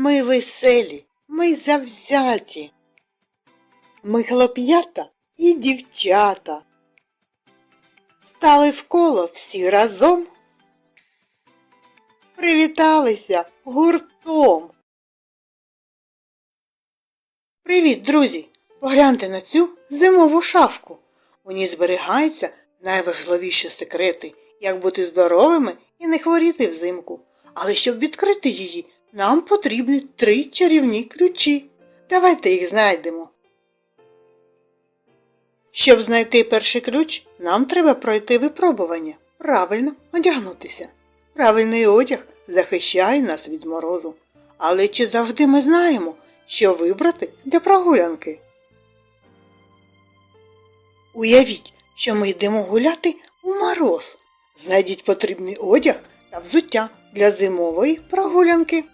Ми веселі, ми завзяті. Ми хлоп'ята і дівчата. Стали в коло всі разом. Привіталися гуртом. Привіт, друзі! Погляньте на цю зимову шафку. У ній зберігаються найважливіші секрети, як бути здоровими і не хворіти взимку. Але щоб відкрити її, нам потрібні три чарівні ключі. Давайте їх знайдемо. Щоб знайти перший ключ, нам треба пройти випробування, правильно одягнутися. Правильний одяг захищає нас від морозу. Але чи завжди ми знаємо, що вибрати для прогулянки? Уявіть, що ми йдемо гуляти у мороз. Знайдіть потрібний одяг та взуття для зимової прогулянки.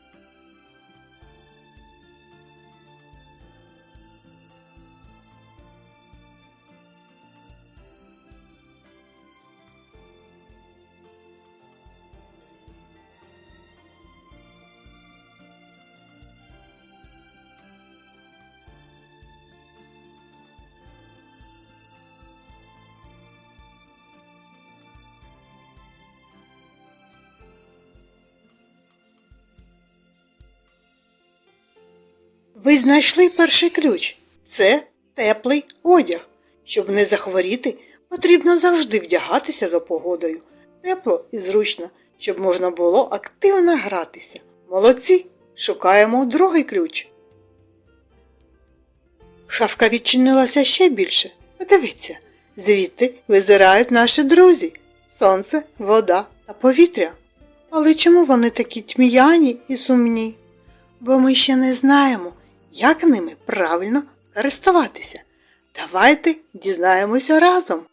Ви знайшли перший ключ. Це теплий одяг. Щоб не захворіти, потрібно завжди вдягатися за погодою. Тепло і зручно, щоб можна було активно гратися. Молодці! Шукаємо другий ключ. Шафка відчинилася ще більше. Подивіться, звідти визирають наші друзі сонце, вода та повітря. Але чому вони такі тьмяні і сумні? Бо ми ще не знаємо, як ними правильно користуватися. Давайте дізнаємося разом.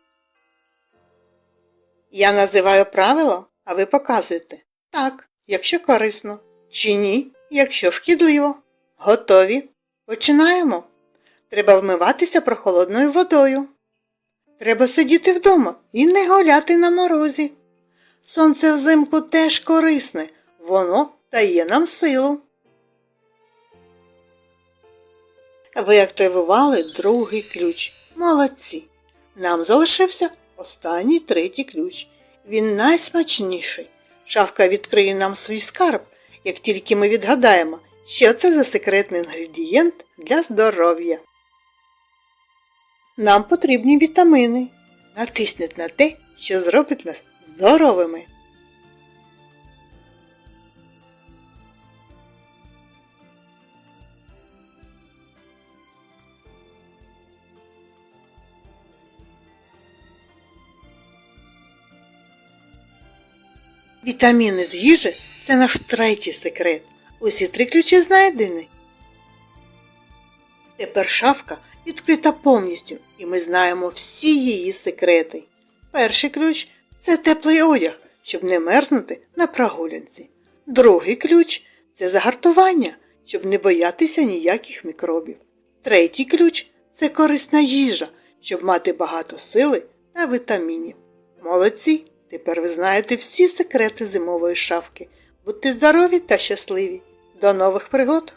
Я називаю правило, а ви показуєте так, якщо корисно, чи ні, якщо шкідливо. Готові? Починаємо. Треба вмиватися прохолодною водою. Треба сидіти вдома і не гуляти на морозі. Сонце взимку теж корисне, воно дає нам силу. Ви активували другий ключ. Молодці. Нам залишився останній третій ключ. Він найсмачніший. Шавка відкриє нам свій скарб, як тільки ми відгадаємо, що це за секретний інгредієнт для здоров'я. Нам потрібні вітамини. Натисніть на те, що зробить нас здоровими. Вітаміни з їжі це наш третій секрет. Усі три ключі знайдені. Тепер шафка відкрита повністю, і ми знаємо всі її секрети. Перший ключ це теплий одяг, щоб не мерзнути на прогулянці. Другий ключ це загартування, щоб не боятися ніяких мікробів. Третій ключ це корисна їжа, щоб мати багато сили та вітамінів. Молодці! Тепер ви знаєте всі секрети зимової шафки. Будьте здорові та щасливі! До нових пригод!